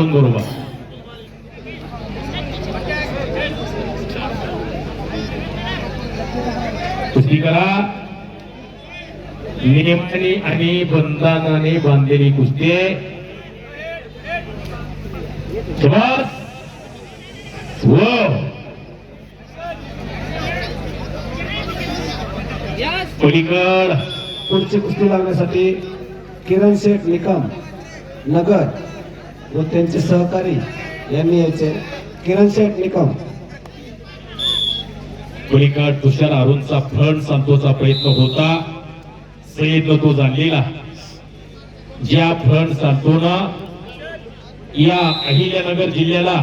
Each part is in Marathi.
अरुण बरोबर कुस्ती करा. नियमाने आणि बंधनाने बांधलेली कुस्ती पलीकड. पुढची कुस्ती लावण्यासाठी किरण शेठ निकम नगर. व त्यांचे सहकारी यांनी याचे किरण शेठ निकम. पलीकड तुषार अरुणचा फंड सांगतोचा प्रयत्न होता सय्यद तो जाणलेला. ज्या फ्रंट सांगतोनं या अहिल्यानगर जिल्ह्याला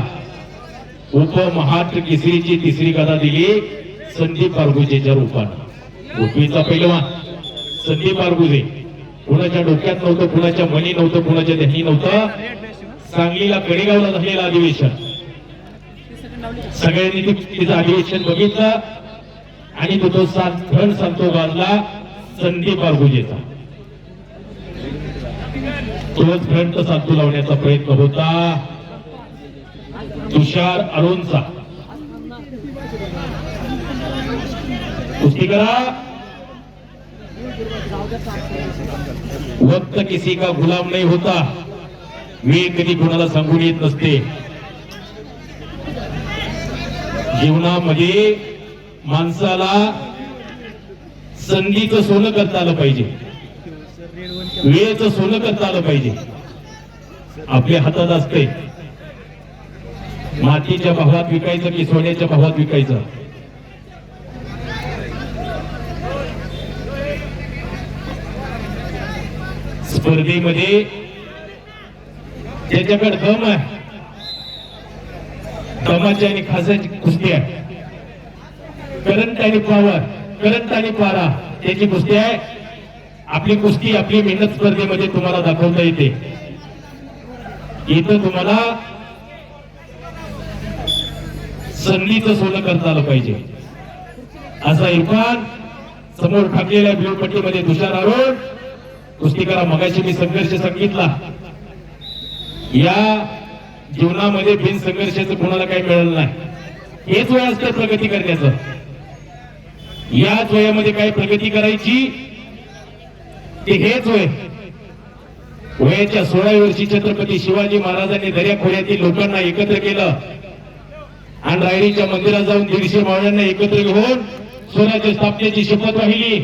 उपमहाराष्ट्र केसरीची तिसरी कथा दिली संदीप बारगुजेच्या रूपानं गोपीचा पहिलवान संदीप बारगुजे कुणाच्या डोक्यात नव्हतं कुणाच्या मनी नव्हतं कुणाच्या ध्यानी नव्हतं. सांगलीला कडेगावला झालेलं अधिवेशन. सगळ्यांनी तिचं अधिवेशन बघितलं आणि तो तो धन सांगतो बाजला संदीप बारगुजेचा तोच फ्रंट साधू लावण्याचा प्रयत्न होता. तुषार अरुणचा कुस्ती करा. वक्त किसी का गुलाम नाही होता. वेळ कधी कोणाला सांगून येत नसते. जीवनामध्ये माणसाला संधीचं सोनं करता आलं पाहिजे. वेळेचं सोनं करता आलं पाहिजे. आपल्या हातात असते मातीच्या भावात विकायचं की सोन्याच्या भावात विकायचं? स्पर्धेमध्ये त्याच्याकडे दम आहे. दमाची आणि खासाची कुस्ती आहे. करंट आणि पॉवर करंट आणि पारा त्याची कुस्ती आहे. आपली कुस्ती आपली मेहनत स्पर्धेमध्ये तुम्हाला दाखवता येते. इथं तुम्हाला संधीचं सोनं करता आलं पाहिजे. असा इरफान समोर ठाकलेल्या ब्ल्यू पट्टीमध्ये तुषार आरोप. कुस्ती करा मगाशी मी संघर्ष सांगितला. या जीवनामध्ये बिनसंघर्षाचं कोणाला काही मिळालं नाही. हेच वय असतं प्रगती करण्याचं. याच वयामध्ये काय प्रगती करायची ते हेच वय. वयाच्या सोळाव्या वर्षी छत्रपती शिवाजी महाराजांनी दर्याखोऱ्यातील लोकांना एकत्र केलं. आणि रायरीच्या मंदिरात जाऊन दीडशे मावळ्यांना एकत्र घेऊन स्वराज्य स्थापनेची शपथ वाहिली.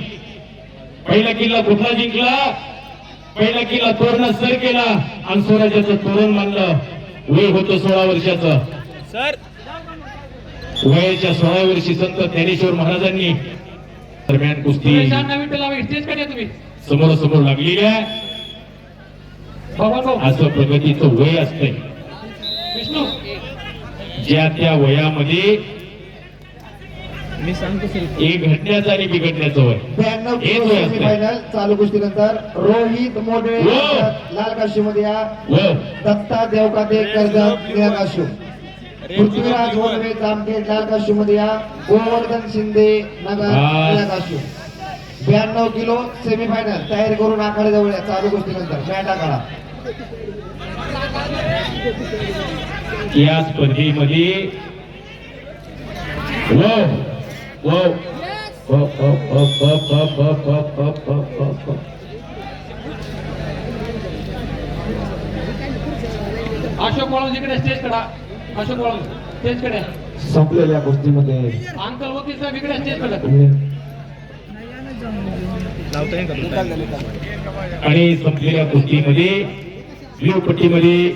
पहिला किल्ला कुठला जिंकला? पहिला किल्ला तोरणा सर केला आणि स्वराज्याचं तोरण मानलं वय होतं सोळा वर्षाचं. सर. वयाच्या सोळा वर्षी संत ज्ञानेश्वर महाराजांनी दरम्यान कुस्ती समोर समोर लागलेली आहे. असं प्रगतीचं वय असतंय. विष्णू. ज्या त्या वयामध्ये मी सांगतो सर एक घडण्याचं आणि बिघडण्याचं ब्याण्णव. सेमीफायनल चालू कुस्तीनंतर रोहित मोडवे व. लाल काशीमध्ये या दत्ता देवकाते कर्जत निळा काशू पृथ्वीराज मोडवे जामखेड लाल काशू मध्ये या गोवर्धन शिंदे नगर. निळा काशू ब्याण्णव किलो सेमीफायनल तयारी करून आखाडे जवळ या. चालू कुस्तीनंतर मॅट आखाडा या स्पर्धेमध्ये व- व- व- व- व- अशोक वळून इकडे स्टेज कडा. अशोक स्टेजकडे. संपलेल्या कुस्तीमध्ये अंकल वकील साहेब इकडे स्टेजकडे. आणि संपलेल्या कुस्तीमध्ये ब्ल्यू पट्टीमध्ये